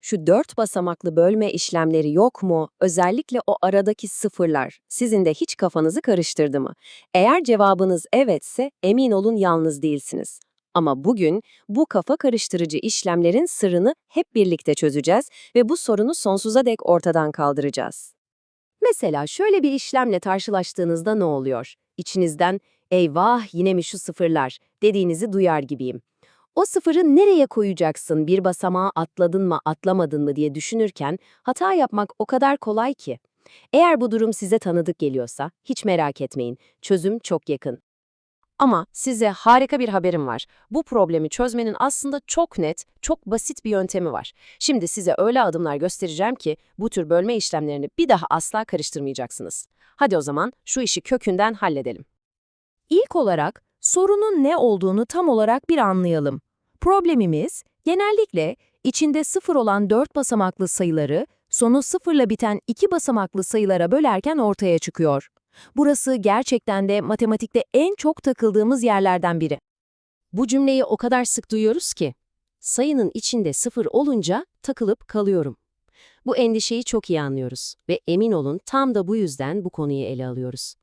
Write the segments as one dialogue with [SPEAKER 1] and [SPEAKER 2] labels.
[SPEAKER 1] Şu dört basamaklı bölme işlemleri yok mu? Özellikle o aradaki sıfırlar sizin de hiç kafanızı karıştırdı mı? Eğer cevabınız evetse emin olun yalnız değilsiniz. Ama bugün bu kafa karıştırıcı işlemlerin sırrını hep birlikte çözeceğiz ve bu sorunu sonsuza dek ortadan kaldıracağız. Mesela şöyle bir işlemle karşılaştığınızda ne oluyor? İçinizden eyvah yine mi şu sıfırlar dediğinizi duyar gibiyim. O sıfırı nereye koyacaksın, bir basamağa atladın mı, atlamadın mı diye düşünürken hata yapmak o kadar kolay ki. Eğer bu durum size tanıdık geliyorsa hiç merak etmeyin, çözüm çok yakın. Ama size harika bir haberim var. Bu problemi çözmenin aslında çok net, çok basit bir yöntemi var. Şimdi size öyle adımlar göstereceğim ki bu tür bölme işlemlerini bir daha asla karıştırmayacaksınız. Hadi o zaman şu işi kökünden halledelim.
[SPEAKER 2] İlk olarak sorunun ne olduğunu tam olarak bir anlayalım. Problemimiz genellikle içinde sıfır olan dört basamaklı sayıları sonu sıfırla biten iki basamaklı sayılara bölerken ortaya çıkıyor. Burası gerçekten de matematikte en çok takıldığımız yerlerden biri.
[SPEAKER 1] Bu cümleyi o kadar sık duyuyoruz ki, sayının içinde sıfır olunca takılıp kalıyorum. Bu endişeyi çok iyi anlıyoruz ve emin olun tam da bu yüzden bu konuyu ele alıyoruz.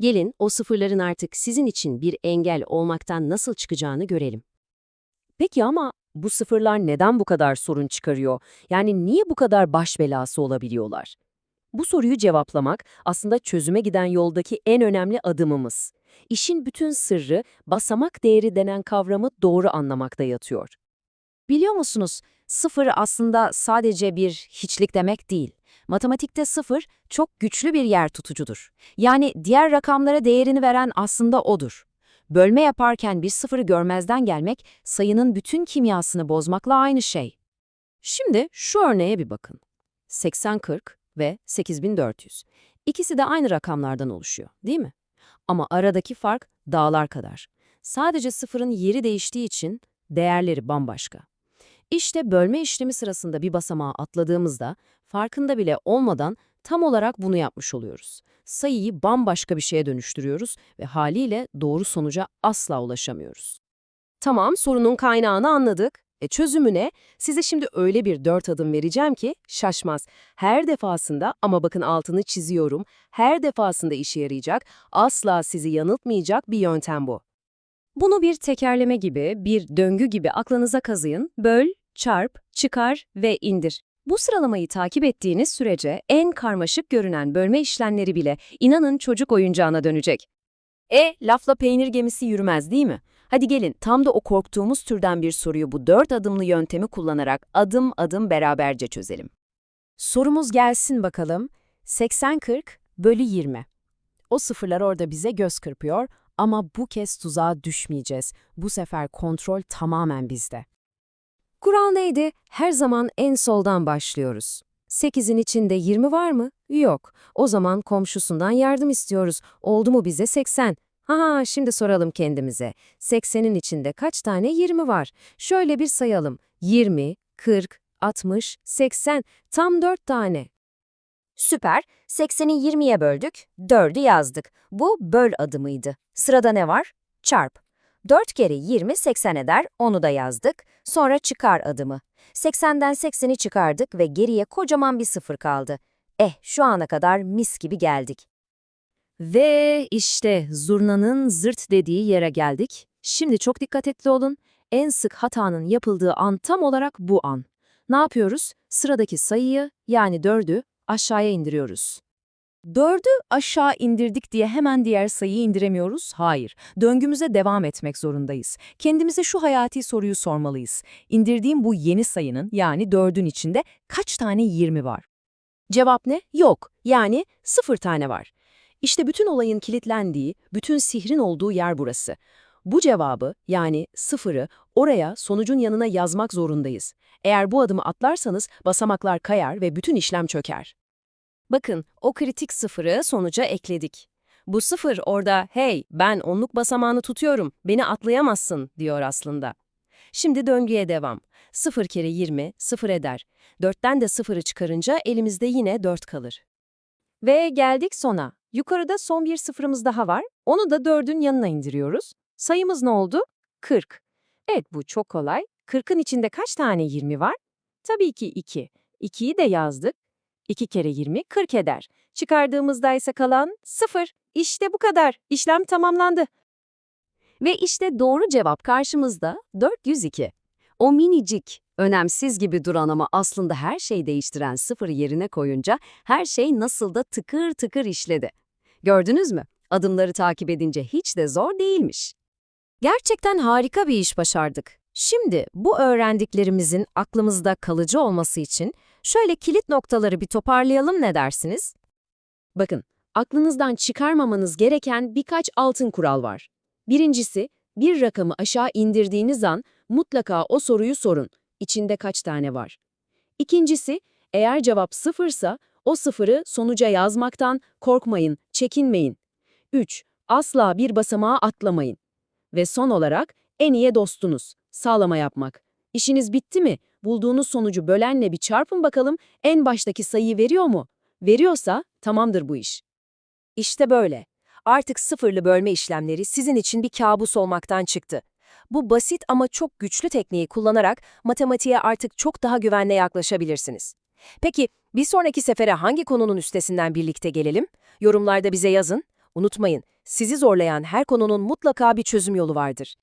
[SPEAKER 1] Gelin o sıfırların artık sizin için bir engel olmaktan nasıl çıkacağını görelim. Peki ama bu sıfırlar neden bu kadar sorun çıkarıyor? Yani niye bu kadar baş belası olabiliyorlar? Bu soruyu cevaplamak aslında çözüme giden yoldaki en önemli adımımız. İşin bütün sırrı basamak değeri denen kavramı doğru anlamakta yatıyor.
[SPEAKER 2] Biliyor musunuz, sıfır aslında sadece bir hiçlik demek değil. Matematikte sıfır çok güçlü bir yer tutucudur. Yani diğer rakamlara değerini veren aslında odur. Bölme yaparken bir sıfırı görmezden gelmek sayının bütün kimyasını bozmakla aynı şey.
[SPEAKER 1] Şimdi şu örneğe bir bakın. 80-40 ve 8400. İkisi de aynı rakamlardan oluşuyor, değil mi? Ama aradaki fark dağlar kadar. Sadece sıfırın yeri değiştiği için değerleri bambaşka. İşte bölme işlemi sırasında bir basamağa atladığımızda farkında bile olmadan tam olarak bunu yapmış oluyoruz. Sayıyı bambaşka bir şeye dönüştürüyoruz ve haliyle doğru sonuca asla ulaşamıyoruz. Tamam, sorunun kaynağını anladık. E çözümü ne? Size şimdi öyle bir dört adım vereceğim ki şaşmaz. Her defasında ama bakın altını çiziyorum, her defasında işe yarayacak, asla sizi yanıltmayacak bir yöntem bu. Bunu bir tekerleme gibi, bir döngü gibi aklınıza kazıyın, böl, çarp, çıkar ve indir. Bu sıralamayı takip ettiğiniz sürece en karmaşık görünen bölme işlemleri bile inanın çocuk oyuncağına dönecek. E, lafla peynir gemisi yürümez değil mi? Hadi gelin tam da o korktuğumuz türden bir soruyu bu dört adımlı yöntemi kullanarak adım adım beraberce çözelim. Sorumuz gelsin bakalım. 80-40 bölü 20. O sıfırlar orada bize göz kırpıyor ama bu kez tuzağa düşmeyeceğiz. Bu sefer kontrol tamamen bizde. Kural neydi? Her zaman en soldan başlıyoruz. 8'in içinde 20 var mı? Yok. O zaman komşusundan yardım istiyoruz. Oldu mu bize 80? Ha, şimdi soralım kendimize. 80'in içinde kaç tane 20 var? Şöyle bir sayalım. 20, 40, 60, 80. Tam 4 tane.
[SPEAKER 3] Süper. 80'i 20'ye böldük, 4'ü yazdık. Bu böl adımıydı. Sırada ne var? Çarp. 4 kere 20 80 eder, onu da yazdık. Sonra çıkar adımı. 80'den 80'i çıkardık ve geriye kocaman bir sıfır kaldı. Eh, şu ana kadar mis gibi geldik.
[SPEAKER 1] Ve işte zurnanın zırt dediği yere geldik. Şimdi çok dikkatli olun. En sık hatanın yapıldığı an tam olarak bu an. Ne yapıyoruz? Sıradaki sayıyı yani 4'ü aşağıya indiriyoruz. 4'ü aşağı indirdik diye hemen diğer sayıyı indiremiyoruz. Hayır. Döngümüze devam etmek zorundayız. Kendimize şu hayati soruyu sormalıyız. İndirdiğim bu yeni sayının yani 4'ün içinde kaç tane 20 var? Cevap ne? Yok. Yani 0 tane var. İşte bütün olayın kilitlendiği, bütün sihrin olduğu yer burası. Bu cevabı yani sıfırı oraya sonucun yanına yazmak zorundayız. Eğer bu adımı atlarsanız basamaklar kayar ve bütün işlem çöker. Bakın o kritik sıfırı sonuca ekledik. Bu sıfır orada hey ben onluk basamağını tutuyorum beni atlayamazsın diyor aslında. Şimdi döngüye devam. 0 kere 20 0 eder. 4'ten de 0'ı çıkarınca elimizde yine 4 kalır. Ve geldik sona. Yukarıda son bir sıfırımız daha var. Onu da 4'ün yanına indiriyoruz. Sayımız ne oldu? 40. Evet bu çok kolay. 40'ın içinde kaç tane 20 var?
[SPEAKER 2] Tabii ki 2. 2'yi de yazdık. 2 kere 20 40 eder. Çıkardığımızda ise kalan 0. İşte bu kadar. İşlem tamamlandı.
[SPEAKER 1] Ve işte doğru cevap karşımızda 402. O minicik, önemsiz gibi duran ama aslında her şeyi değiştiren sıfırı yerine koyunca her şey nasıl da tıkır tıkır işledi. Gördünüz mü? Adımları takip edince hiç de zor değilmiş.
[SPEAKER 3] Gerçekten harika bir iş başardık. Şimdi bu öğrendiklerimizin aklımızda kalıcı olması için şöyle kilit noktaları bir toparlayalım ne dersiniz?
[SPEAKER 2] Bakın, aklınızdan çıkarmamanız gereken birkaç altın kural var. Birincisi, bir rakamı aşağı indirdiğiniz an mutlaka o soruyu sorun. İçinde kaç tane var? İkincisi, eğer cevap sıfırsa o sıfırı sonuca yazmaktan korkmayın, çekinmeyin. 3. Asla bir basamağa atlamayın. Ve son olarak en iyi dostunuz, sağlama yapmak. İşiniz bitti mi? Bulduğunuz sonucu bölenle bir çarpın bakalım en baştaki sayıyı veriyor mu? Veriyorsa tamamdır bu iş.
[SPEAKER 3] İşte böyle. Artık sıfırlı bölme işlemleri sizin için bir kabus olmaktan çıktı. Bu basit ama çok güçlü tekniği kullanarak matematiğe artık çok daha güvenle yaklaşabilirsiniz. Peki bir sonraki sefere hangi konunun üstesinden birlikte gelelim? Yorumlarda bize yazın. Unutmayın, sizi zorlayan her konunun mutlaka bir çözüm yolu vardır.